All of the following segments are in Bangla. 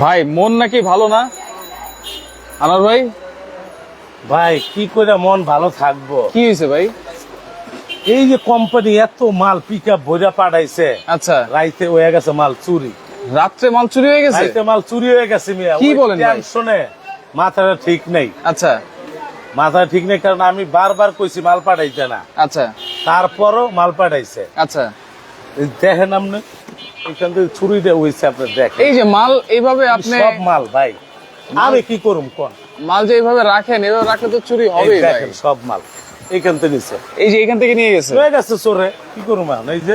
ভাই মন নাকি ভালো না? আনার ভাই? ভাই কি করে মন ভালো থাকব? কি হয়েছে ভাই? এই যে কোম্পানি এত মাল পিক আপ ভরে পাঠাইছে আচ্ছা। রাইতে হয়ে গেছে মাল চুরি। রাত্রে মাল চুরি হয়ে গেছে? রাইতে মাল চুরি হয়ে গেছে মিয়া। কি বলেন? টেনশনে মাথাটা ঠিক নেই। আচ্ছা। মাথা ঠিক নেই কারণ আমি বারবার কইছি মাল পাঠাইতে না। আচ্ছা। তারপরও মাল পাঠাইছে। আচ্ছা। দেখেন আপনি এখান থেকে চুরি দেওয়া হয়েছে আপনি দেখেন। এই যে মাল এইভাবে আপনি সব মাল ভাই। আমি কি করুম কোন? মাল যে এইভাবে রাখেন এভাবে রাখলে তো চুরি হবে দেখেন সব মাল এইখান থেকে নিছে। এই যে এখান থেকে নিয়ে গেছে? হয়ে গেছে চোরে কি করুম এই যে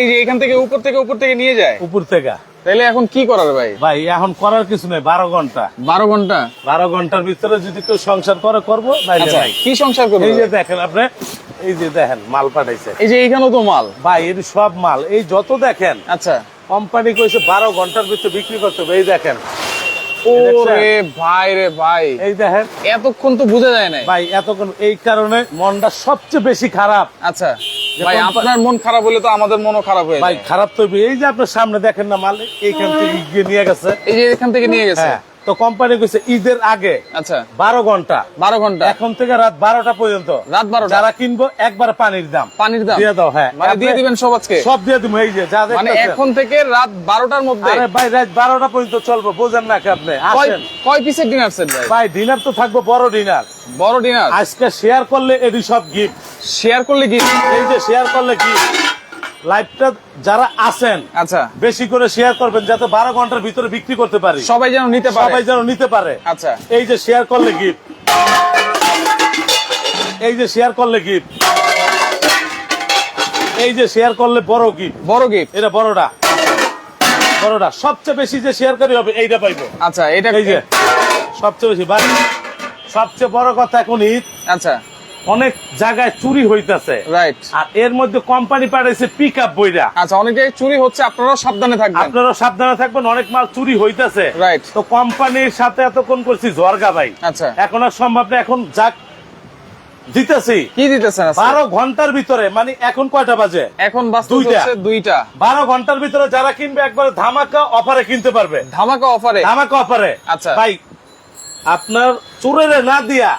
এই যে এখান থেকে উপর থেকে উপর থেকে নিয়ে যায়? উপর থেকে। তাহলে এখন কি করার ভাই? ভাই এখন করার কিছু নেই বারো ঘণ্টা। বারো ঘণ্টা? বারো ঘণ্টার ভিতরে যদি কেউ সংসার করে করব আচ্ছা কি সংসার করব এই যে দেখেন আপনি এই যে দেখেন মাল পাঠাইছে। এই যে এইখানেও তো মাল। ভাই এর সব মাল। এই যত দেখেন আচ্ছা। কোম্পানি কইছে বারো ঘণ্টার ভিতরে বিক্রি করতে হবে। এই দেখেন। ও এই দেখছেন? রে ভাই রে ভাই। এই দেখেন। এতক্ষণ তো বোঝা যায় নাই। ভাই এতক্ষণ এই কারণে মনটা সবচেয়ে বেশি খারাপ। আচ্ছা। ভাই আপনার মন খারাপ হলে তো আমাদের মনও খারাপ হয়ে ভাই খারাপ তো এই যে আপনার সামনে দেখেন না মাল এইখান থেকে নিয়ে গেছে। এই যে এখান থেকে নিয়ে গেছে। হ্যাঁ। তো কোম্পানি কইছে ঈদের আগে আচ্ছা। বারো ঘণ্টা। বারো ঘণ্টা। এখন থেকে রাত বারোটা পর্যন্ত। রাত বারোটা। যারা কিনবো একবার পানির দাম। পানির দাম। দিয়ে দাও হ্যাঁ। মানে দিয়ে দিবেন সব আজকে? সব দিয়ে দিব এই যে মানে এখন থেকে রাত বারোটার মধ্যে? আরে ভাই রাত বারোটা পর্যন্ত চলবো বোঝেন না কি আপনি। কয় আসেন। কয় পিসের ডিনার সেট ভাই? ভাই ডিনার তো থাকব বড় ডিনার বড় ডিনার আজকে শেয়ার করলে এটি সব গিফট শেয়ার করলে কি এই যে শেয়ার করলে কি লাইভটা যারা আছেন আচ্ছা। বেশি করে শেয়ার করবেন যাতে বারো ঘণ্টার ভিতরে বিক্রি করতে পারি। সবাই যেন নিতে পারে। সবাই যেন নিতে পারে। আচ্ছা। এই যে শেয়ার করলে গিফট এই যে শেয়ার করলে গিফট এই যে শেয়ার করলে বড় গিফট বড় গিফট এটা বড়টা। বড়টা। সবচেয়ে বেশি যে শেয়ারকারী হবে এইটা পাইবো। আচ্ছা এটা এই যে সবচেয়ে বেশি। সবচেয়ে বড় কথা এখন ঈদ। আচ্ছা। অনেক জায়গায় চুরি হইতাছে। রাইট আর এর মধ্যে কোম্পানি পাঠাইছে পিক আপ বইরা। আচ্ছা অনেক জায়গায় চুরি হচ্ছে আপনারাও সাবধানে থাকবেন। আপনারা সাবধানে থাকবেন অনেক মাল চুরি হইতাছে। রাইট তো কোম্পানির সাথে এতক্ষণ করছি ঝরগা ভাই আচ্ছা। এখন আর সম্ভব না এখন যাক দিতেছি। কি দিতেছেন? বারো ঘণ্টার ভিতরে মানে এখন কয়টা বাজে? এখন দুইটা। দুইটা। বারো ঘণ্টার ভিতরে যারা কিনবে একবারে ধামাকা অফারে কিনতে পারবে। ধামাকা অফারে ধামাকা অফারে আচ্ছা। ভাই আপনার চুরেরে না দিয়া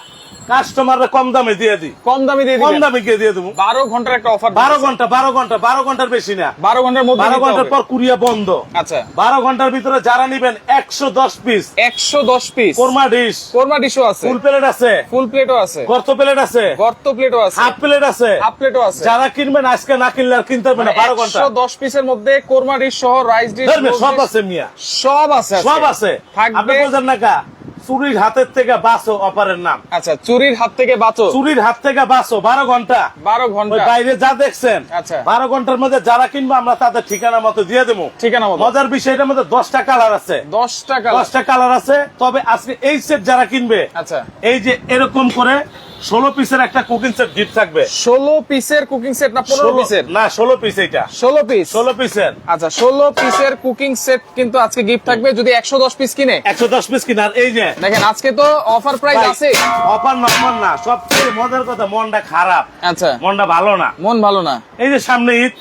কাস্টমাররা কম দামে দিয়ে দিই। কম দামে দিয়ে কম দামে গিয়ে দিয়ে দেবো। বারো ঘণ্টার একটা অফার বারো ঘণ্টা বারো ঘণ্টা বারো ঘণ্টার বেশি না। বারো ঘণ্টার মধ্যে বারো ঘণ্টার পর কুরিয়া বন্ধ। আচ্ছা। বারো ঘণ্টার ভিতরে যারা নিবেন একশো দশ পিস একশো দশ পিস কোরমা ডিশ কোরমা ডিশও আছে। ফুল প্লেট আছে। ফুল প্লেটও আছে। গর্ত প্লেট আছে। গর্ত প্লেটও আছে। হাফ প্লেট আছে। হাফ প্লেটও আছে। যারা কিনবেন আজকে না কিনলে আর কিনতে হবে না বারো ঘণ্টা। একশো দশ পিসের মধ্যে কোরমা ডিশ সহ রাইস ডিশ সব আছে মিয়া। সব আছে সব আছে। থাকবে- না কা? চুরির হাতের থেকে বাঁচো অপারের নাম। আচ্ছা চুরির হাত থেকে বাঁচো? চুরির হাত থেকে বাঁচো বারো ঘণ্টা। বারো ঘণ্টা। বাইরে যা দেখছেন আচ্ছা। বারো ঘণ্টার মধ্যে যারা কিনবো আমরা তাদের ঠিকানা মতো দিয়ে দেবো। ঠিকানা মতো। মজার বিষয়টার মধ্যে দশটা কালার আছে। দশটা কালার। দশটা কালার আছে। তবে আজকে এই সেট যারা কিনবে আচ্ছা। এই যে এরকম করে ষোলো পিসের একটা কুকিং সেট গিফট থাকবে। ষোলো পিসের কুকিং সেট না পনেরো পিসের না ষোলো পিস এটা ষোলো পিস ষোলো পিসের আচ্ছা ষোলো পিসের কুকিং সেট কিন্তু আজকে গিফট থাকবে। যদি একশো দশ পিস কিনে? একশো দশ পিস কিনার এই যে দেখেন আজকে তো অফার প্রাইস আছে। অফার নর্মাল না সবচেয়ে মজার কথা মনটা খারাপ। আচ্ছা। মনটা ভালো না। মন ভালো না। এই যে সামনে ঈদ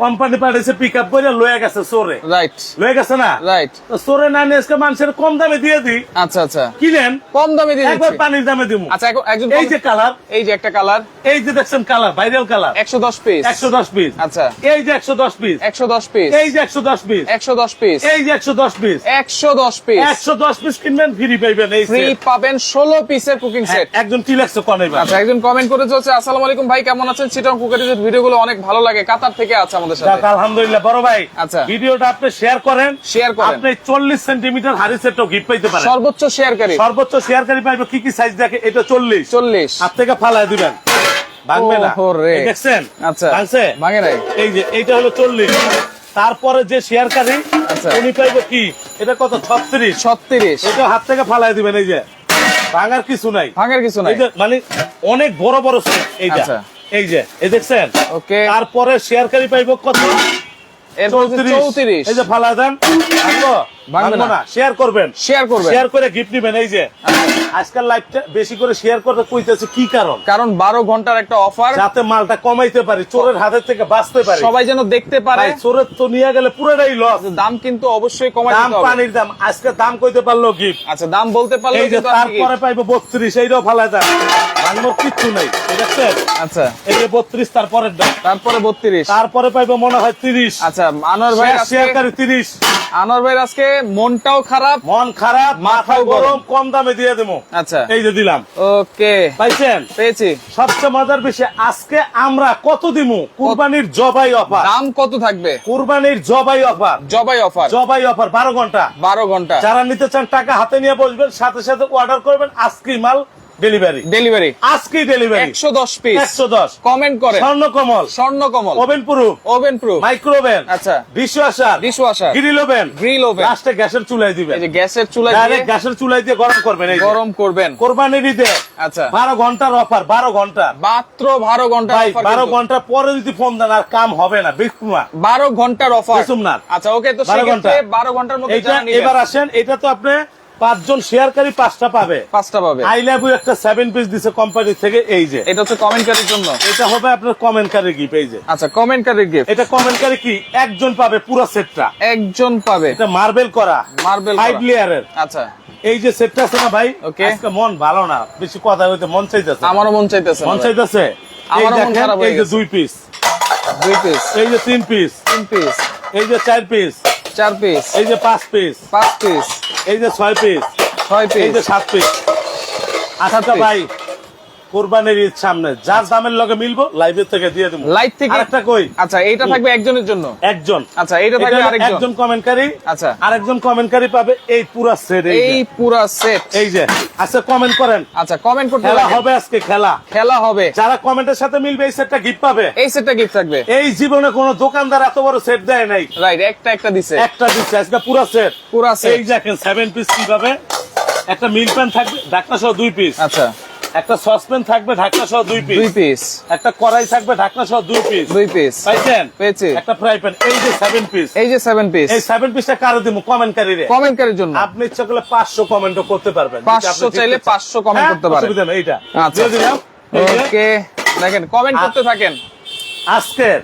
কোম্পানি পাঠিয়েছে পিক আপ করে লয়ে গেছে চোরে। রাইট লয়ে গেছে না? রাইট চোরে না নিয়ে আজকে মানুষের কম দামে দিয়ে দিই আচ্ছা আচ্ছা। কিনেন কম দামে দিয়ে একবার পানির দামে দিব আচ্ছা একজন এই যে কালার এই যে একটা কালার এই যে দেখছেন কালার ভাইরাল কালার একশো দশ পিস একশো দশ পিস আচ্ছা। এই যে একশো দশ পিস একশো দশ পিস এই যে একশো দশ পিস একশো দশ পিস এই যে একশো দশ পিস একশো দশ পিস একশো দশ পিস কিনবেন ফ্রি পাইবেন এই ফ্রি পাবেন ষোলো পিসের কুকিং সেট একজন কি লাগছে কন এবার আচ্ছা একজন কমেন্ট করেছে আসসালামু আলাইকুম ভাই কেমন আছেন? চিটং কুকারিজের ভিডিওগুলো অনেক ভালো লাগে। কাতার থেকে আছে আমাদের সাথে। আলহামদুলিল্লাহ। বড় ভাই আচ্ছা। ভিডিওটা আপনি শেয়ার করেন। শেয়ার করেন। আপনি চল্লিশ সেন্টিমিটার হাড়ি সেটও গিফট পাইতে পারেন। সর্বোচ্চ শেয়ারকারী সর্বোচ্চ শেয়ারকারী পাইবে কি কি সাইজ দেখে? এটা চল্লিশ। চল্লিশ। হাত থেকে ফালায় দিবেন। ভাঙবে না। ওহো রে। এই দেখছেন? আচ্ছা। ভাঙছে? ভাঙে নাই। এই যে এইটা হলো চল্লিশ। তারপরে যে শেয়ারকারী আচ্ছা। উনি পাইবে কি? এটা কত? ছত্রিশ। ছত্রিশ। এটা হাত থেকে ফালায় দিবেন এই যে। ভাঙার কিছু নাই। ভাঙার কিছু নাই। যে মানে অনেক বড় বড় এইটা। এই যে এই দেখছেন? ওকে তারপরে শেয়ারকারী পাইব কত? চৌত্রিশ। এই যে ফালা দেন ভাঙবো না। না। শেয়ার করবেন। শেয়ার করবেন। শেয়ার করে গিফট নিবেন এই যে। আজকাল লাইভটা বেশি করে শেয়ার করতে কইতেছে কি কারণ? কারণ বারো ঘণ্টার একটা অফার যাতে মালটা কমাইতে পারি চোরের হাতের থেকে বাঁচতে পারি। সবাই যেন দেখতে পারে। চোরের তো নিয়ে গেলে পুরোটাই লস দাম কিন্তু অবশ্যই দাম পানির দাম আজকে দাম কইতে পারল গিফট আচ্ছা দাম বলতে পারলে এই যে তারপরে পাইবো বত্রিশ এইটাও ফালাই দাম ভাঙনোর কিচ্ছু নেই আচ্ছা। এই যে বত্রিশ তারপরের দাম। তারপরে বত্রিশ। তারপরে পাইবো মনে হয় তিরিশ। আচ্ছা আনোয়ার ভাই তিরিশ। আনোয়ার ভাই আজকে মনটাও খারাপ মন খারাপ মাথাও। গরম। কম দামে দিয়ে দেবো। আচ্ছা। এই যে দিলাম। ওকে। পাইছেন? পেয়েছি। সবচেয়ে মজার বিষয় আজকে আমরা কত দিমু? কুরবানির জবাই অফার। দাম কত থাকবে? কুরবানির জবাই অফার। জবাই অফার। জবাই অফার বারো ঘণ্টা। বারো ঘণ্টা। যারা নিতে চান টাকা হাতে নিয়ে বসবেন সাথে সাথে অর্ডার করবেন আজকে মাল ডেলিভারি ডেলিভারি আজকেই ডেলিভারি একশো দশ পিস একশো দশ. কমেন্ট করে। Swarna Kamal Swarna Kamal oven proof oven proof micro oven আচ্ছা। Dishwasher dishwasher grill oven grill oven লাস্টে গ্যাসের চুলাই দিবেন। এই যে গ্যাসের চুলা দিয়ে ডাইরেক্ট গ্যাসের চুলাই দিয়ে গরম করবেন এই গরম করবেন। কোরবানির ঈদে আচ্ছা। বারো ঘণ্টার অফার বারো ঘণ্টা। মাত্র বারো ঘণ্টা ভাই বারো ঘণ্টা পরে যদি ফোন দেন আর কাম হবে না বিক্রম না বারো ঘণ্টার অফার আচ্ছা ওকে তো 12 সেক্ষেত্রে ঘণ্টা। বারো ঘণ্টার মধ্যে এটা এবার আসেন এটা তো আপনি পাঁচজন শেয়ারকারী পাঁচটা পাবে। পাঁচটা পাবে। আই লাভ ইউ একটা সেভেন পিস দিছে কোম্পানি থেকে এই যে। এটা হচ্ছে কমেন্টকারীর জন্য। এটা হবে আপনার কমেন্টকারী গিফট এই যে। আচ্ছা কমেন্টকারীর গিফট এটা কমেন্টকারী কি? একজন পাবে পুরো সেটটা একজন পাবে। এটা মার্বেল করা। Marble ফাইভ লেয়ারের আচ্ছা। এই যে সেটটা আছে না ভাই? Okay. আজকে মন ভালো না। বেশি কথা হইতে মন চাইতেছে। আমারও মন চাইতেছে মন। চাইতেছে? এই আমারও মন খারাপ এই যে দুই পিস দুই পিস এই যে তিন পিস তিন পিস এই যে চার পিস চার পিস এই যে পাঁচ পিস পাঁচ পিস এই যে ছয় পিস ছয় পিস এই যে সাত পিস আচ্ছা piece। ভাই কোরবানির ঈদ সামনে। যার দামের লগে মিলবো লাইভের থেকে দিয়ে দেবো। লাইভ থেকে? একটা কই? আচ্ছা এইটা থাকবে একজনের জন্য? একজন। আচ্ছা এইটা থাকবে এটা আরেকজন? একজন কমেন্টকারী। আচ্ছা। আরেকজন কমেন্টকারী পাবে এই পুরা সেট এই পুরা সেট এই যে। আচ্ছা কমেন্ট করেন। আচ্ছা কমেন্ট করতে খেলা হবে আজকে খেলা। খেলা হবে। যারা কমেন্টের সাথে মিলবে এই সেটটা গিফট পাবে। এই সেটটা গিফট থাকবে। এই জীবনে কোন দোকানদার এত বড় সেট দেয় নাই। রাইট একটা একটা দিছে। একটা দিচ্ছে আজকে পুরা সেট পুরা সেট এই দেখেন সেভেন পিস কি পাবে একটা মিল প্যান থাকবে ঢাকনা সহ দুই পিস আচ্ছা। একটা সসপ্যান থাকবে ঢাকনা সহ দুই পিস দুই পিস একটা কড়াই থাকবে ঢাকনা সহ দুই পিস দুই পিস পাইছেন? পেয়েছি। একটা ফ্রাই প্যান এই যে সেভেন পিস এই যে সেভেন পিস এই সেভেন পিসটা কারও দিব কমেন্টকারীরে কমেন্টকারীর জন্য। আপনি ইচ্ছা করলে পাঁচশো কমেন্টও করতে পারবেন। 500 চাইলে 500 comment করতে পারেন। অসুবিধা নেই এইটা। আচ্ছা দিলাম। ওকে দেখেন কমেন্ট করতে থাকেন। আজকের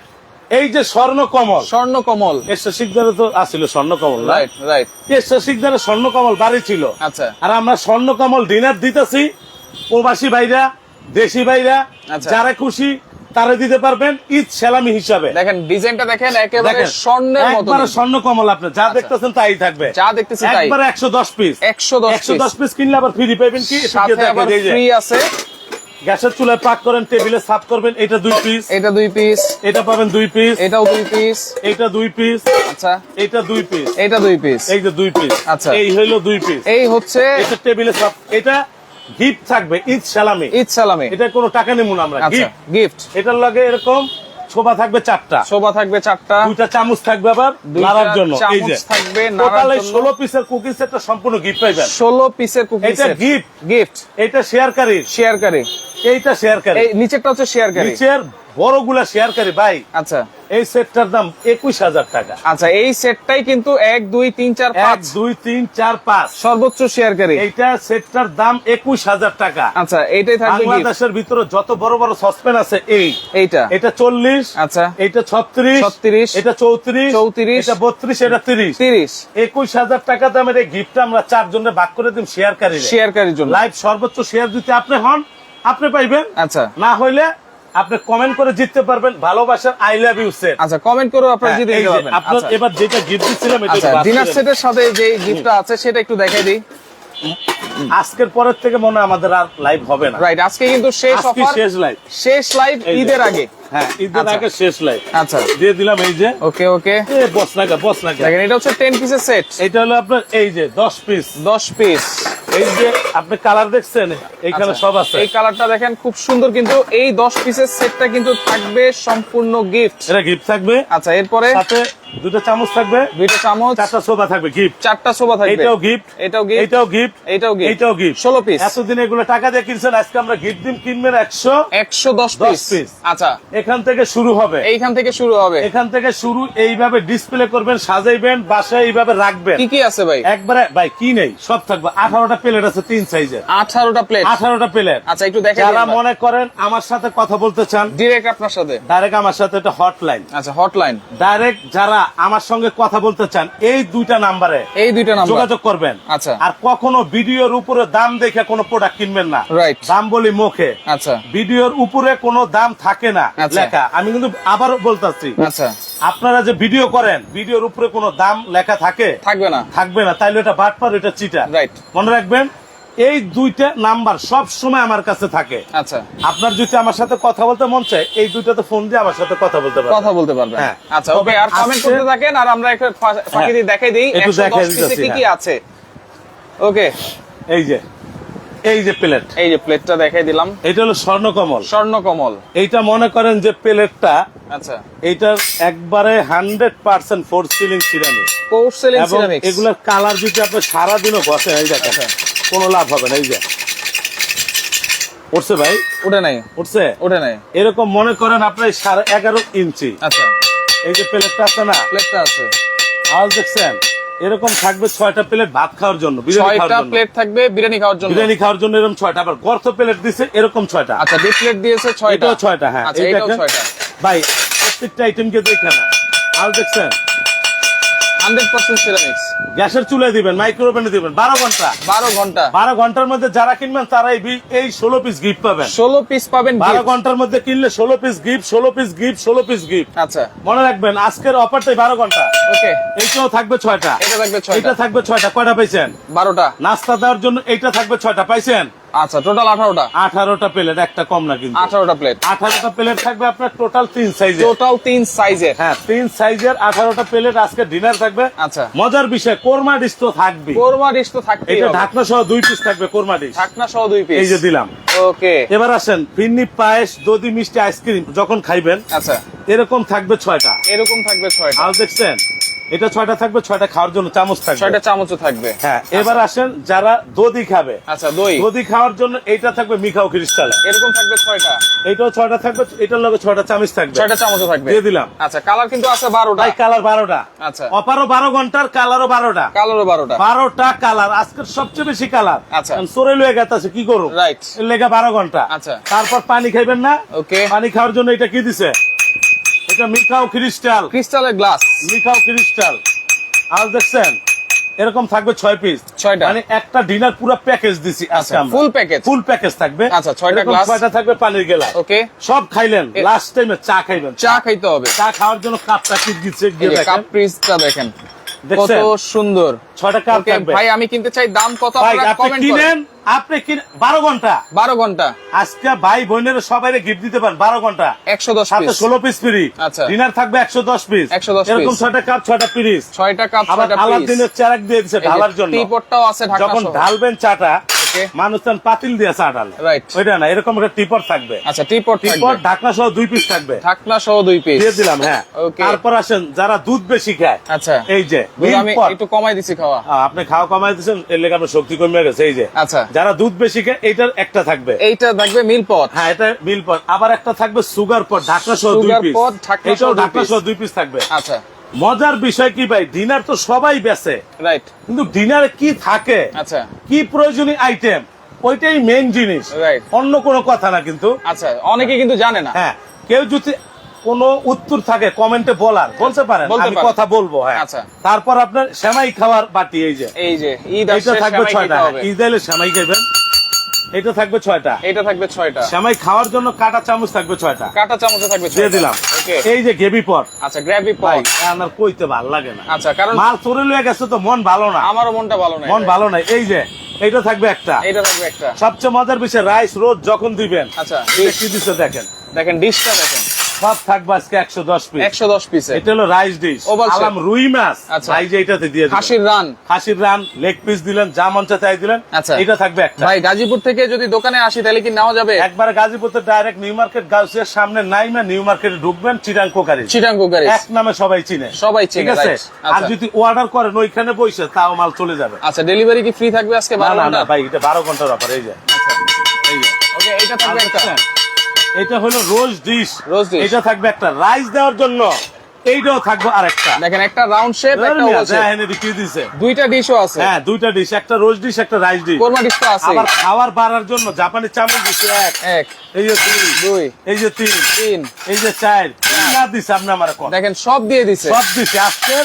এই যে স্বর্ণ কমল স্বর্ণ কমল এসা শিকদারে তো আসছিল স্বর্ণ কমল রাইট রাইট এসা শিকদারে স্বর্ণ কমল বাড়ি ছিল। আচ্ছা। আর আমরা স্বর্ণ কমল ডিনার দিতেছি। প্রবাসী ভাইরা দেশি ভাইরা আচ্ছা। যারা খুশি তারা দিতে পারবেন ঈদ সেলামি হিসাবে। দেখেন ডিজাইনটা দেখেন একেবারে স্বর্ণের মতো। একবারে স্বর্ণ কমল আপনি যা দেখতেছেন তাই থাকবে। যা দেখতেছি তাই। একবারে একশো দশ পিস 110 একশো দশ পিস কিনলে আবার ফ্রি পাইবেন কি? সাথে আবার ফ্রি আছে। গ্যাসের চুলায় পাক করেন টেবিলে সাফ করবেন এটা দুই পিস এটা দুই পিস এটা পাবেন দুই পিস এটাও দুই পিস এটা দুই পিস আচ্ছা। এটা দুই পিস এটা দুই পিস এই যে দুই পিস আচ্ছা। এই হইল দুই পিস এই হচ্ছে এটা টেবিলে সাফ এটা গিফট থাকবে ঈদ সালামে। ঈদ সালামে। এটা কোনো টাকা নেব না আমরা। আচ্ছা গিফট গিফট এটার লাগে এরকম শোভা থাকবে চারটা। শোভা থাকবে চারটা। দুইটা চামচ থাকবে আবার নাড়ার জন্য। এই যে থাকবে টোটালে জন্য। ষোলো পিসের কুকিজ একটা সম্পূর্ণ গিফট পাইবেন ষোলো পিসের কুকি এটা গিফট গিফট এইটা শেয়ারকারী শেয়ারকারী এইটা শেয়ারকারী এই নিচেরটা হচ্ছে শেয়ারকারী নিচের বড়গুলা শেয়ারকারী ভাই। আচ্ছা। এই সেটটার দাম একুশ হাজার টাকা। আচ্ছা এই সেটটাই কিন্তু এক দুই তিন চার পাঁচ। দুই তিন চার পাঁচ। সর্বোচ্চ শেয়ারকারী এইটা সেটটার দাম একুশ হাজার টাকা। আচ্ছা এইটাই থাকবে বাংলাদেশের ভিতরে যত বড় বড় সসপেন আছে এই। এইটা। এটা চল্লিশ আচ্ছা। এটা ছত্রিশ 36, এটা চৌত্রিশ 34, এটা বত্রিশ এটা তিরিশ। তিরিশ। একুশ হাজার টাকা দামের এই গিফট আমরা চারজনে ভাগ করে দিন শেয়ারকারী শেয়ারকারীর জন্য। লাইভ সর্বোচ্চ শেয়ার যদি আপনি হন আপনি পাইবেন। আচ্ছা। না হইলে আপনি কমেন্ট করে জিততে পারবেন ভালোবাসার আই লাভ ইউ সেট আচ্ছা কমেন্ট করে আপনারা জিতে নিতে পারবেন আপনার আচ্ছা। এবার যেটা গিফট দিছিলাম এটা আচ্ছা ডিনার সেটের সাথে যে গিফটটা আছে সেটা একটু দেখাই দিই। আজকের পরের থেকে মনে হয় আমাদের আর লাইভ হবে না। রাইট আজকে কিন্তু শেষ অফার শেষ লাইভ শেষ লাইভ ঈদের আগে। হ্যাঁ ঈদের আচ্ছা। আগে শেষ লাইট আচ্ছা। দিয়ে দিলাম এই যে। ওকে ওকে। বস নাকা দেখেন এটা হচ্ছে টেন পিসের সেট এটা হলো আপনার এই যে দশ পিস দশ পিস এই যে আপনি কালার দেখছেন? এইখানে সব আছে। এই কালারটা দেখেন খুব সুন্দর কিন্তু এই দশ পিসের সেটটা কিন্তু থাকবে সম্পূর্ণ গিফট এটা গিফট থাকবে। আচ্ছা এরপরে? সাথে দুটো চামচ থাকবে দুইটা চামচ। চারটা সোফা থাকবে গিফট চারটা সোফা থাকবে। এটাও গিফট এটাও গিফট এটাও গিফট এটাও গিফট এটাও গিফট ষোলো পিস এতদিন এগুলো টাকা দিয়ে কিনছেন আজকে আমরা গিফট দিন কিনবেন একশো একশো দশ দশ পিস আচ্ছা। এখান থেকে শুরু হবে। এইখান থেকে শুরু হবে। এখান থেকে শুরু এইভাবে ডিসপ্লে করবেন সাজাইবেন বাসায় এইভাবে রাখবেন। কি কি আছে ভাই? একবারে ভাই কি নেই? সব থাকবে। আঠারোটা প্লেট আছে তিন সাইজের আঠারোটা প্লেট আঠারোটা প্লেট আচ্ছা একটু দেখে যারা মনে করেন আমার সাথে কথা বলতে চান আপনার সাথে। ডাইরেক্ট আমার সাথে একটা হটলাইন আচ্ছা হটলাইন ডাইরেক্ট যারা আমার সঙ্গে কথা বলতে চান এই দুইটা নাম্বারে এই দুইটা নাম্বার। যোগাযোগ করবেন। আচ্ছা। আর কখনো ভিডিওর উপরে দাম দেখে কোনো প্রোডাক্ট কিনবেন না। Right. দাম বলি মুখে। আচ্ছা। ভিডিওর উপরে কোনো দাম থাকে না আচ্ছা। লেখা। আমি কিন্তু আবারও বলতেছি আচ্ছা। আপনারা যে ভিডিও করেন ভিডিওর উপরে কোনো দাম লেখা থাকে? থাকবে না। থাকবে না। তাইলে এটা বাটপার এটা চিটা Right. মনে রাখবেন এই দুইটা নাম্বার সব সময় আমার কাছে থাকে। আচ্ছা। আপনার যদি আমার সাথে কথা বলতে মন চায় এই দুইটা তো ফোন দিয়ে আমার সাথে কথা বলতে পারবে। কথা বলতে পারবে। হ্যাঁ। আচ্ছা ওকে আর কমেন্ট করতে থাকেন আর আমরা একটু ফাঁকি দিয়ে দেখাই দিই। একটু 110 দেখাই পিসে কি কি হ্যাঁ। আছে? ওকে। এই যে এই যে প্লেট। এই যে প্লেটটা দেখাই দিলাম। এটা হলো স্বর্ণকমল। স্বর্ণ কমল এইটা মনে করেন যে প্লেটটা আচ্ছা। এইটার একবারে hundred percent for ceiling ceramic porcelain এবং সিরামিক্স এগুলোর কালার যদি আপনি সারাদিনও বসেন এই দেখেন আচ্ছা। কোনো লাভ হবে না এই যে। উঠছে ভাই? ওঠে নাই। উঠছে? ওঠে নাই। এরকম মনে করেন আপনার সাড়ে এগারো ইঞ্চি আচ্ছা। এই যে প্লেটটা আছে না? প্লেটটা আছে। আওয়াজ দেখছেন? এরকম থাকবে ছয়টা প্লেট ভাত খাওয়ার জন্য বিরিয়ানি খাওয়ার ছয়টা জন্য। প্লেট থাকবে বিরিয়ানি খাওয়ার জন্য। বিরিয়ানি খাওয়ার জন্য এরকম ছয়টা আবার গর্ত প্লেট দিছে এরকম ছয়টা। আচ্ছা দুই প্লেট দিয়েছে ছয়টা। ছয়টা হ্যাঁ আচ্ছা এটাও ছয়টা। ভাই প্রত্যেকটা আইটেমকে দেখে না। আওয়াজ দেখছেন? হান্ড্রেড পার্সেন্ট সিরামিক্স গ্যাসের চুলায় দিবেন মাইক্রোওভেনে দিবেন বারো ঘণ্টা। বারো ঘণ্টা। বারো ঘণ্টার মধ্যে যারা কিনবেন তারা এই ষোলো পিস গিফট পাবেন। ষোলো পিস পাবেন বারো। ঘণ্টার মধ্যে কিনলে ষোলো পিস গিফট ষোলো পিস গিফট ষোলো পিস গিফট আচ্ছা। মনে রাখবেন আজকের অফারটাই বারো ঘণ্টা। ওকে এইটাও থাকবে ছয়টা। এটা থাকবে এটা থাকবে ছয়টা। কয়টা পাইছেন? বারোটা। নাস্তা দেওয়ার জন্য এইটা থাকবে ছয়টা। পাইছেন? আচ্ছা টোটাল আঠারোটা। আঠারোটা প্লেট একটা কম না কিন্তু। আঠারোটা প্লেট আঠারোটা প্লেট থাকবে আপনার টোটাল তিন সাইজের টোটাল তিন সাইজের হ্যাঁ তিন সাইজের আঠারোটা প্লেট আজকে ডিনার থাকবে। আচ্ছা। মজার বিষয় কোরমা ডিশ তো থাকবে কোরমা ডিশ তো এটা ঢাকনা সহ দুই পিস থাকবে কোরমা ডিশ ঢাকনা সহ দুই পিস এই যে দিলাম। ওকে এবার আসেন ফিন্নি পায়েস দধি মিষ্টি আইসক্রিম যখন খাইবেন আচ্ছা। এরকম থাকবে ছয়টা। এরকম থাকবে ছয়টা। আর দেখছেন এটা ছয়টা থাকবে ছয়টা খাওয়ার জন্য চামচ থাকবে। ছয়টা চামচও থাকবে। হ্যাঁ এবার আসেন যারা দধি খাবে। আচ্ছা দই। দধি খাওয়ার জন্য এইটা থাকবে মিখাও ক্রিস্টাল। এরকম থাকবে ছয়টা। এইটাও ছয়টা থাকবে এটার লগে ছয়টা চামচ থাকবে। ছয়টা চামচও থাকবে। দিয়ে দিলাম। আচ্ছা কালার কিন্তু আছে বারোটা। কালার বারোটা। আচ্ছা। অপারও বারো ঘণ্টার কালারও বারোটা। কালারও বারোটা। বারোটা কালার আজকের সবচেয়ে বেশি কালার। আচ্ছা। চোরে লয়ে গেছে কি করো রাইট। লেগে বারো ঘণ্টা। আচ্ছা। তারপর পানি খাইবেন না। ওকে। পানি খাওয়ার জন্য এটা কি দিছে? এটা মিঠাও ক্রিস্টাল? ক্রিস্টালের গ্লাস। মিঠাও ক্রিস্টাল। আজ দেখছেন এরকম থাকবে ছয় পিস ছয়টা। মানে একটা ডিনার পুরো প্যাকেজ দিছি আজকে আচ্ছা, ফুল প্যাকেজ ফুল প্যাকেজ থাকবে। আচ্ছা, ছয়টা গ্লাস ছয়টা থাকবে পানির গেলা। ওকে সব খাইলেন লাস্ট টাইমে চা খাইবেন। চা খাইতে হবে। চা খাওয়ার জন্য কাপটা কি দিচ্ছে কাপ পিসটা দেখেন। কত সুন্দর। ছয়টা কাপ থাকবে। ভাই আমি কিনতে চাই দাম কত আপনারা কমেন্ট কিনেন করেন। আপনি ঘণ্টা। বারো ঘণ্টা। আজকে ভাই বোনের সবাই গিফট দিতে পারেন বারো ঘণ্টা। একশো দশ সাথে পিস ষোলো পিস ফ্রি আচ্ছা। ডিনার থাকবে একশো দশ পিস 110 এরকম। ছয়টা কাপ ছয়টা পিস ছয়টা কাপ আবার ছয়টা আলার পিস দিনের চারাক দিয়ে দিচ্ছে ঢালার জন্য। টিপটটাও আছে ঢাকা যখন ঢালবেন চাটা মানুষ পাতিল দিয়ে চা. ওইটা না এরকম একটা টিপট থাকবে। আচ্ছা টিপট টিপট ঢাকনা সহ দুই পিস থাকবে। ঢাকনা সহ দুই পিস দিয়ে দিলাম হ্যাঁ। তারপর আসেন যারা দুধ বেশি খায় আচ্ছা। এই যে আমি একটু কমাই দিছি খাওয়া। আপনি খাওয়া কমাই দিচ্ছেন এর লেগে আপনার শক্তি কমে গেছে এই যে। আচ্ছা। যারা দুধ বেশি খায় এইটার একটা থাকবে। এইটা থাকবে মিল পট। হ্যাঁ এটা মিল পট। আবার একটা থাকবে সুগার পট ঢাকনা সহ দুই পিস ঢাকনা। সহ দুই পিস থাকবে। আচ্ছা। মজার বিষয় কি ভাই? ডিনার তো সবাই বেছে রাইট কিন্তু ডিনারে কি থাকে? আচ্ছা। কি প্রয়োজনীয় আইটেম ওইটাই মেইন জিনিস। Right. অন্য কোনো কথা না কিন্তু। আচ্ছা অনেকে কিন্তু জানে না। হ্যাঁ। কেউ যদি কোনো উত্তর থাকে কমেন্টে বলার বলতে পারেন আমি কথা বলব হ্যাঁ। আচ্ছা। তারপর আপনার সেমাই খাওয়ার বাটি এই যে। এই যে ঈদ আসছে থাকবে ছয়টা ঈদ এলে সেমাই খাইবেন এটা থাকবে ছয়টা। এটা থাকবে ছয়টা। সেমাই খাওয়ার জন্য কাটা চামচ থাকবে ছয়টা। কাটা চামচ থাকবে দিয়ে দিলাম। এই যে গ্রেভি পট। আচ্ছা গ্রেভি পট। আমার কইতে ভালো লাগে না। আচ্ছা কারণ মাল চুরি লয়ে গেছে তো মন ভালো না। আমারও মনটা ভালো না মন ভালো না এই যে এটা থাকবে একটা। এটা থাকবে একটা। সবচেয়ে মজার বিষয় রাইস রোজ যখন দিবেন আচ্ছা এই কি দিচ্ছে দেখেন। দেখেন ডিশটা দেখেন। সব থাকবে আজকে একশো দশ পিস একশো দশ পিসে এটা হলো রাইস ডিশ। আলাম রুই মাছ। আচ্ছা। ভাই যে এটাতে দিয়ে। খাসির রান। খাসির রান লেগ পিস দিলেন যা তাই দিলেন। আচ্ছা। এটা থাকবে একটা। ভাই গাজীপুর থেকে যদি দোকানে আসি তাহলে কি নেওয়া যাবে? একবারে গাজীপুর ডাইরেক্ট নিউ মার্কেট গাউসিয়ার সামনে নাইমা নিউ মার্কেটে ঢুকবেন কোকারি। চিটাং কুকারি। এক নামে সবাই চিনে। সবাই ঠিক আছে? আর আচ্ছা। যদি অর্ডার করেন ওইখানে বসে তাও মাল চলে যাবে। আচ্ছা ডেলিভারি কি ফ্রি থাকবে আজকে না বারো না ভাই এটা বারো ঘণ্টার অফার এই যে। এই যে ওকে এটা থাকবে একটা? এটা হলো রোজ ডিশ। রোজ dish। এটা থাকবে একটা রাইস দেওয়ার জন্য। এইটাও থাকবে আরেকটা। দেখেন একটা রাউন্ড শেপ একটা ওভাল শেপ। এদিকে কি দিছে। দুইটা ডিশও আছে। হ্যাঁ দুইটা ডিশ একটা রোজ ডিশ একটা রাইস ডিশ। কোরমা ডিশ তো আছে আবার খাবার বাড়ার জন্য জাপানি চামচ দিছে এক। এক। এই যে দুই। দুই। এই যে তিন। তিন। এই যে চার। না দিছে আপনি আমার দেখেন সব দিয়ে দিছে। সব দিছে আজকে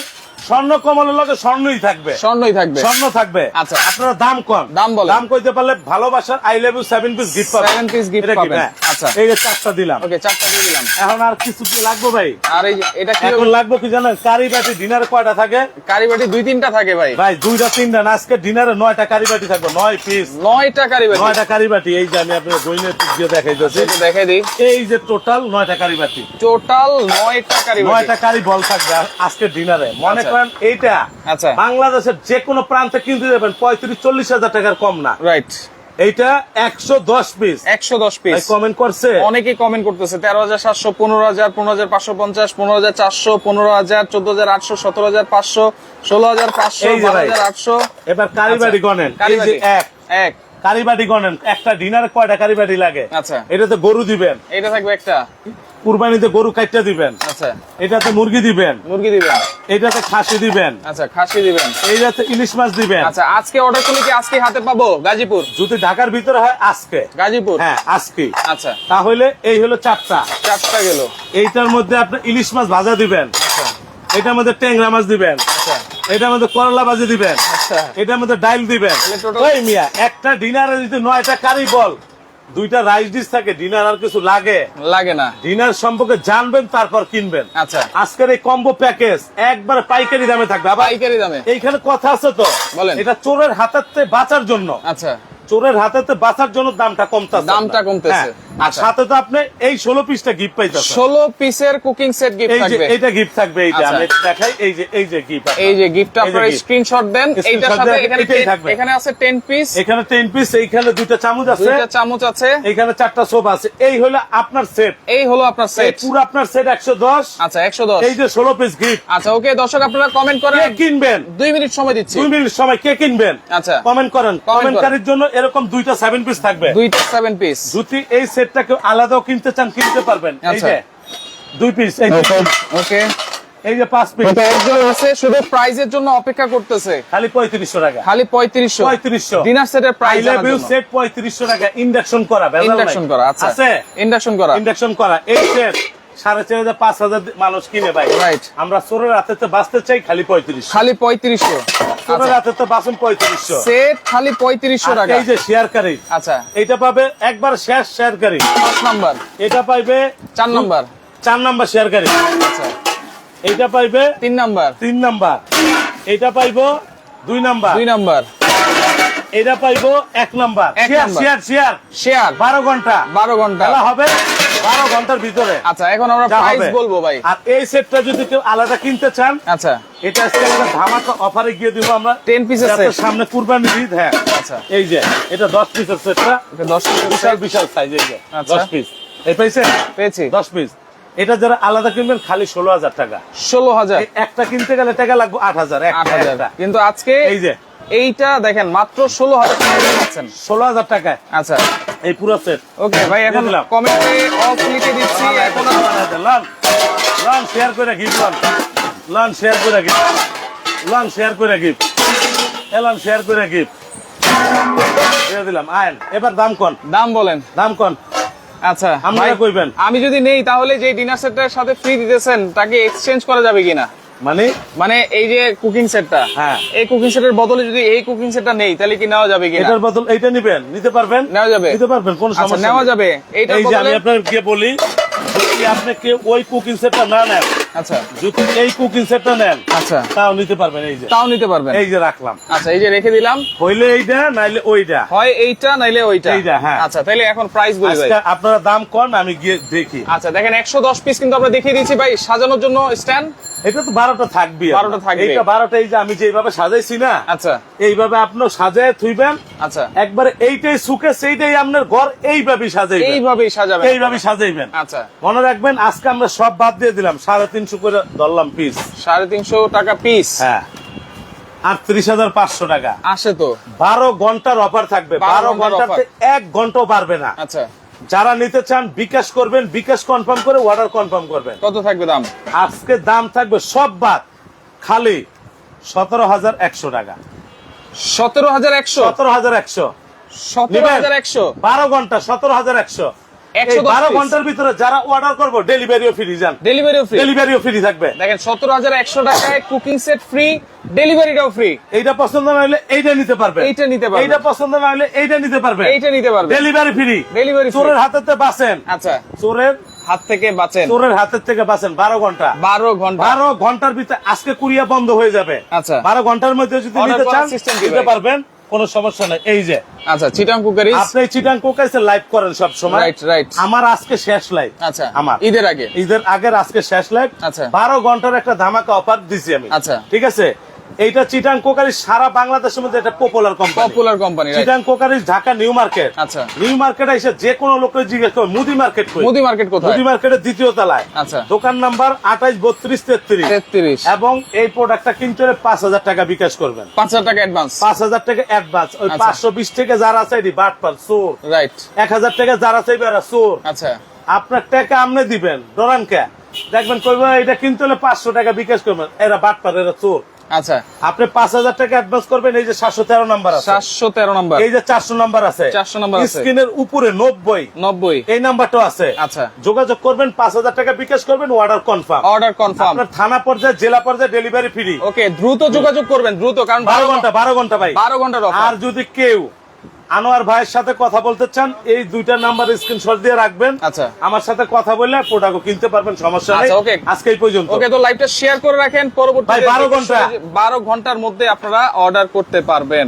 স্বর্ণ কমলের লগে স্বর্ণই থাকবে। স্বর্ণই থাকবে। স্বর্ণ থাকবে। আচ্ছা। আপনারা দাম কম। দাম বলেন। দাম কইতে পারলে ভালোবাসার I love you seven piece gift পাবেন। Gift এটা কি? পাবেন। হ্যাঁ। আচ্ছা। এই যে চারটা দিলাম। ওকে চারটা দিয়ে দিলাম। এখন আর কিছু কি লাগবে ভাই? আর এই এটা কি এখন লাগবে কি জানেন? কারি বাটি ডিনারে কয়টা থাকে? কারি বাটি দুই তিনটা থাকে ভাই। ভাই দুইটা তিনটা না আজকে ডিনারে নয়টা কারি বাটি থাকবে। নয় পিস নয়টা কারি বাটি। নয়টা কারি বাটি। এই যে আমি আপনার বইনের দিয়ে দেখাই দিচ্ছি দেখাই দিই। এই যে টোটাল নয়টা কারি বাটি। টোটাল নয়টা কারি বাটি। নয়টা কারি বল থাকবে আজকে ডিনারে মনে আচ্ছা। করেন এইটা আচ্ছা। বাংলাদেশের যে কোনো প্রান্তে কিনতে যাবেন পঁয়ত্রিশ চল্লিশ হাজার টাকার কম না। রাইট এইটা একশো দশ পিস একশো দশ পিস কমেন্ট করছে? অনেকেই কমেন্ট করতেছে তেরো হাজার সাতশো পনেরো হাজার পনেরো হাজার পাঁচশো পঞ্চাশ পনেরো হাজার চারশো পনেরো হাজার চোদ্দ হাজার আটশো সতেরো হাজার পাঁচশো ষোলো হাজার পাঁচশো আটশো। এবার কারি বাটি গনেন কারি এই যে বাটি। এক। এক। কারি বাটি গনেন একটা ডিনারে কয়টা কারি বাটি লাগে? আচ্ছা। এটাতে গরু দিবেন। এটা থাকবে একটা। কুরবানিতে গরু কাটটা দিবেন। আচ্ছা। এটাতে মুরগি দিবেন। মুরগি দিবেন। এটাতে খাসি দিবেন। আচ্ছা খাসি দিবেন। এইটাতে ইলিশ মাছ দিবেন। আচ্ছা আজকে অর্ডার করলে কি আজকে হাতে পাবো? গাজীপুর। যদি ঢাকার ভিতরে হয় আজকে। গাজীপুর। হ্যাঁ আজকে। আচ্ছা। তাহলে এই হলো চারটা। চারটা গেল। এইটার মধ্যে আপনি ইলিশ মাছ ভাজা দিবেন। আচ্ছা। এটার মধ্যে ট্যাংরা মাছ দিবেন। আচ্ছা। এটার মধ্যে করলা ভাজি দিবেন। আচ্ছা। এটার মধ্যে ডাইল দিবেন। ওই মিয়া একটা ডিনারে যদি নয়টা কারি বল দুইটা রাইস ডিশ থাকে ডিনার আর কিছু লাগে। লাগে না। ডিনার সম্পর্কে জানবেন তারপর কিনবেন। আচ্ছা। আজকের এই কম্বো প্যাকেজ একবার পাইকারি দামে থাকবে। পাইকারি দামে। এইখানে কথা আছে তো। বলেন। এটা চোরের হাতেতে বাঁচার জন্য। আচ্ছা। চোরের হাতেতে বাঁচার জন্য দামটা কমতেছে। দামটা কমতেছে। আর আচ্ছা। সাথে তো আপনি এই ষোলো পিসটা গিফট ষোলো পিসের কুকিং সেট গিফট থাকবে। এইটা গিফট থাকবে এই যে আচ্ছা। আমি দেখাই এই যে এই যে গিফট এই যে গিফট এই আপনারা স্ক্রিনশট দেন এইটার সাথে এখানে 10। এখানে আছে 10 পিস এখানে টেন পিস এইখানে দুইটা চামচ আছে। দুইটা চামচ আছে। এখানে চারটা সোপ আছে। এই হলো আপনার সেট এই হলো আপনার সেট পুরো আপনার সেট একশো দশ। আচ্ছা 110 এই যে ষোলো পিস গিফট আচ্ছা ওকে দর্শক আপনারা কমেন্ট করেন। কে কিনবেন? দুই মিনিট সময় দিচ্ছি। দুই মিনিট সময় কে কিনবেন? আচ্ছা। কমেন্ট করেন। কমেন্টকারীর জন্য এরকম দুইটা সেভেন পিস থাকবে। দুইটা 7 পিস যদি এই সেটটা কেউ আলাদাও কিনতে চান কিনতে পারবেন। এই আচ্ছা। যে দুই পিস এই ওকে এই যে পাঁচ পিস একজন আছে শুধু প্রাইজের জন্য অপেক্ষা করতেছে। খালি পঁয়ত্রিশশো টাকা। খালি 3500 পঁয়ত্রিশশো। ডিনার সেটের প্রাইস আই লাভ সেট পঁয়ত্রিশশো টাকা ইন্ডাকশন করা ইন্ডাকশন করা আচ্ছা। আছে? ইন্ডাকশন করা। ইন্ডাকশন করা। এই সেট সাড়ে চার হাজার পাঁচ হাজার মানুষ কিনে ভাই. আমরা চোরের হাতে বাঁচতে চাই খালি পঁয়ত্রিশ খালি 3500 তো বাঁচুন পঁয়ত্রিশশো। সেট খালি 3500 টাকা। এই যে শেয়ারকারী আচ্ছা। এটা পাবে একবার শেষ শেয়ারকারী পাঁচ নাম্বার। এটা পাইবে চার নাম্বার। চার নাম্বার শেয়ারকারী আচ্ছা। এইটা পাইবে তিন নাম্বার। তিন নাম্বার। এটা পাইবো দুই নাম্বার। দুই নাম্বার। এটা পাইবো এক number. Share share share share বারো ঘণ্টা। বারো ঘণ্টা। হবে বারো ঘণ্টার ভিতরে। আচ্ছা এখন আমরা প্রাইস বলব ভাই। আর এই সেটটা যদি কেউ আলাদা কিনতে চান আচ্ছা। এটা আজকে একটা ধামাকা অফারে গিয়ে দিব আমরা। 10 piece যাতে সামনে কুরবানি ঈদ হ্যাঁ। আচ্ছা। এই যে এটা দশ পিসের সেটটা ওকে 10 পিস বিশাল বিশাল সাইজ এই যে আচ্ছা। দশ পিস এই পেয়েছি। দশ পিস এটা যারা আলাদা কিনবেন খালি ষোলো হাজার টাকা। 16000 এই একটা কিনতে গেলে টাকা লাগবে আট হাজার একটা 8000 কিন্তু আজকে এই যে। এইটা দেখেন মাত্র 16000 টাকা পাচ্ছেন। ষোলো হাজার টাকায়। আচ্ছা। এই পুরো সেট ওকে ভাই এখন। কমেন্টে অফ লিখে দিচ্ছি এখন লন লন শেয়ার করে গিফট লন লন শেয়ার করে গিফট লন শেয়ার করে গিফট এলন শেয়ার করে গিফট দিয়ে দিলাম। আইন এবার দাম কোন? দাম বলেন। দাম কোন? আচ্ছা ভাই, কইবেন। আমি যদি নেই তাহলে যে ডিনার সেটটার সাথে ফ্রি দিতেছেন তাকে এক্সচেঞ্জ করা যাবে কিনা? মানে? মানে এই যে কুকিং সেটটা হ্যাঁ। এই কুকিং সেটের বদলে যদি এই কুকিং সেটটা নেই তাহলে কি নেওয়া যাবে কিনা? এটার বদল এইটা নিবেন নিতে পারবেন? নেওয়া যাবে। নিতে পারবেন কোন আচ্ছা সমস্যা নেওয়া যাবে। এইটার এই আমি আপনাকে বলি যদি আপনি ওই কুকিং সেটটা না নেন আচ্ছা। যদি এই কুকিং সেটটা নেন আচ্ছা। তাও নিতে পারবেন এই যে। তাও নিতে পারবেন। এই যে রাখলাম। আচ্ছা এই যে রেখে দিলাম। হইলে এইটা নাইলে ওইটা। হয় এইটা নাইলে ওইটা। এইটা, হ্যাঁ। আচ্ছা তাহলে এখন প্রাইস বলি ভাই। আপনারা দাম কন আমি গিয়ে দেখি। আচ্ছা দেখেন একশো দশ পিস কিন্তু আমরা দেখিয়ে দিয়েছি ভাই সাজানোর জন্য স্ট্যান্ড এটা তো বারোটা থাকবে 12টা থাকবে। এইটা বারোটা এই যে আমি যেভাবে সাজাইছি না আচ্ছা। এইভাবে আপনার সাজায় থুইবেন আচ্ছা। একবারে এইটাই সুখে সেইটাই আপনার ঘর এইভাবে সাজাইবেন। এইভাবেই সাজাবেন। এইভাবে সাজাইবেন। আচ্ছা। মনে রাখবেন আজকে আমরা সব বাদ দিয়ে দিলাম সাড়ে তিনশো করে ধরলাম পিস সাড়ে তিনশো টাকা পিস হ্যাঁ। আটত্রিশ হাজার পাঁচশো টাকা। আসে তো। বারো ঘণ্টার অফার থাকবে। বারো ঘন্টাতে এক ঘন্টাও পারবে না। আচ্ছা। যারা নিতে চান বিকাশ করবেন বিকাশ কনফার্ম করে অর্ডার কনফার্ম করবেন। কত থাকবে দাম? আজকে দাম থাকবে সব বাদ খালি সতেরো হাজার একশো টাকা। সতেরো হাজার একশো? সতেরো হাজার একশো। সতেরো হাজার একশো। বারো ঘণ্টা সতেরো হাজার একশো। 110 বারো ঘণ্টার ভিতরে যারা অর্ডার করব ডেলিভারিও ফ্রি যান ডেলিভারিও ফ্রি ডেলিভারিও ফ্রি থাকবে। দেখেন সতেরো হাজার একশো টাকায় কুকিং সেট ফ্রি ডেলিভারিটাও ফ্রি এইটা পছন্দ না হলে এইটা নিতে পারবে। এইটা নিতে পারবে। এইটা পছন্দ না হলে এইটা নিতে পারবে। এইটা নিতে পারবে। ডেলিভারি ফ্রি ডেলিভারি চোরের হাতেতে বাঁচেন। আচ্ছা। চোরের হাত থেকে বাঁচেন। চোরের হাতের থেকে বাঁচেন। বারো ঘণ্টা। বারো ঘণ্টা। বারো ঘণ্টার ভিতরে আজকে কুরিয়া বন্ধ হয়ে যাবে। আচ্ছা। বারো ঘণ্টার মধ্যে যদি নিতে চান নিতে পারবেন। কোনো সমস্যা নাই। এই যে আচ্ছা চিটাং কুকারি। আপনি চিটাং কোকাইসে লাইভ করেন সব সময় রাইট রাইট আমার আজকে শেষ লাইভ আচ্ছা আমার। ঈদের আগে? ঈদের আগের আজকে শেষ লাইভ আচ্ছা। বারো ঘণ্টার একটা ধামাকা অফার দিছি আমি। আচ্ছা। ঠিক আছে? এইটা চিটাং কোকারি সারা বাংলাদেশের মধ্যে একটা popular company popular company Chittagong cookery Dhaka new market. আচ্ছা। নিউ মার্কেট এসে যে কোনো লোকের জিজ্ঞেস করে মুদি মার্কেট কই? মুদি মার্কেট কোথায়? মুদি মার্কেটের দ্বিতীয় তলায়। আচ্ছা। দোকান নাম্বার আঠাইশ বত্রিশ তেত্রিশ। তেত্রিশ। এবং এই প্রোডাক্টটা কিনতে হলে পাঁচ হাজার টাকা বিকাশ করবেন। পাঁচ হাজার টাকা অ্যাডভান্স পাঁচ হাজার টাকা অ্যাডভান্স ওই আচ্ছা। পাঁচশো বিশ থেকে যারা চাইদি বাট পার চোর। রাইট এক হাজার টাকা যারা আছে এরা চোর। আচ্ছা। আপনার টাকা আমনে দিবেন। ডরান কে? দেখবেন কইব এটা কিনতে হলে পাঁচশো টাকা বিকাশ করবেন। এরা বাট পার এরা চোর। আচ্ছা। আপনি পাঁচ হাজার টাকা অ্যাডভান্স করবেন এই যে সাতশো তেরো নাম্বার আছে। সাতশো তেরো নাম্বার। এই যে চারশো নাম্বার আছে। 400 নাম্বার স্ক্রিনের উপরে নব্বই। নব্বই। এই নাম্বারটাও আছে। আচ্ছা। যোগাযোগ করবেন পাঁচ হাজার টাকা বিকাশ করবেন অর্ডার কনফার্ম অর্ডার কনফার্ম আপনার থানা পর্যায়ে জেলা পর্যায়ে ডেলিভারি ফ্রি ওকে দ্রুত যোগাযোগ করবেন দ্রুত কারণ বারো ঘণ্টা বারো ঘণ্টা ভাই। বারো ঘণ্টার আর যদি কেউ আনোয়ার ভাইয়ের সাথে কথা বলতে চান এই দুইটা নাম্বার স্ক্রিনশট দিয়ে রাখবেন আচ্ছা। আমার সাথে কথা বললে প্রোডাক্ট কিনতে পারবেন সমস্যা নেই ওকে okay. আজকে এই পর্যন্ত ওকে তো লাইভটা শেয়ার করে রাখেন পরবর্তী ভাই, 12 ঘণ্টা। বারো ঘণ্টার মধ্যে আপনারা অর্ডার করতে পারবেন